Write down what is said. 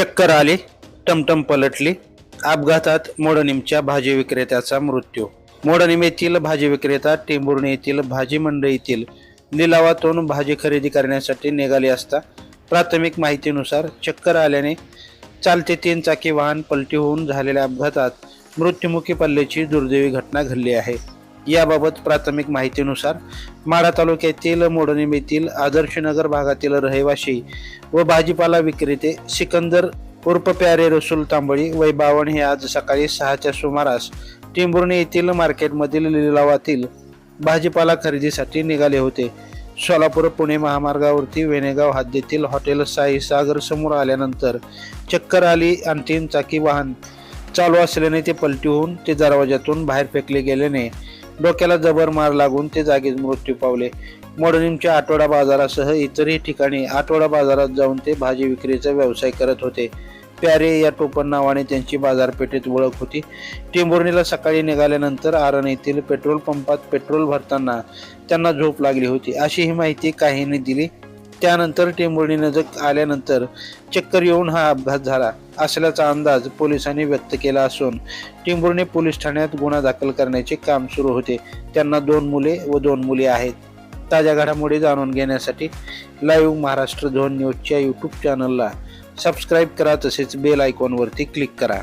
चक्कर आली टमटम पलटली अपघातात मोडणीमच्या भाजी विक्रेत्याचा मृत्यू. मोडणीम येथील भाजी विक्रेता टेंभुर्णी येथील भाजी मंडईतील लिलावातून भाजी खरेदी करण्यासाठी निघाले असता प्राथमिक माहितीनुसार चक्कर आल्याने चालते तीन चाकी वाहन पलटी होऊन झालेल्या अपघातात मृत्युमुखी पल्ल्याची दुर्दैवी घटना घडली आहे. याबाबत प्राथमिक माहितीनुसार माढा तालुक्यातील मोडणीम येथील आदर्शनगर भागातील रहिवासी व भाजीपाला विक्रेते सिकंदर उर्फ प्यारे रसूल तांबळी वय बावण हे आज सकाळी सहाच्या सुमारास टिंबुर्णी येथील मार्केटमधील लिलावातील भाजीपाला खरेदीसाठी निघाले होते. सोलापूर पुणे महामार्गावरती वेणेगाव हद्दीतील हॉटेल साई सागर समोर आल्यानंतर चक्कर आली. आणि तीन चाकी वाहन चालू असल्याने ते पलटी होऊन ते दरवाजातून बाहेर फेकले गेल्याने डोक्याला जबर मार लागून ते जागीच मृत्यू पावले. मोडणीमच्या आठवडा बाजारासह इतरही ठिकाणी आठवडा बाजारात जाऊन ते भाजी विक्रीचा व्यवसाय करत होते. प्यारे या टोपण नावाने त्यांची बाजारपेठेत ओळख होती. टेंभुर्णीला सकाळी निघाल्यानंतर आरण येथील पेट्रोल पंपात पेट्रोल भरताना त्यांना झोप लागली होती. अशी ही माहिती काहींनी दिली. त्यानंतर टेंभुर्णी नजक आल्यानंतर चक्कर येऊन हा अपघात झाला असल्याचा अंदाज पोलिसांनी व्यक्त केला असून टिंबुर्णी पोलीस ठाण्यात गुन्हा दाखल करण्याचे काम सुरू होते. त्यांना दोन मुले व दोन मुली आहेत. ताज्या घडामोडी जाणून घेण्यासाठी लाईव्ह महाराष्ट्र झोन न्यूजच्या यूट्यूब चॅनलला सबस्क्राईब करा तसेच बेल आयकॉनवरती क्लिक करा.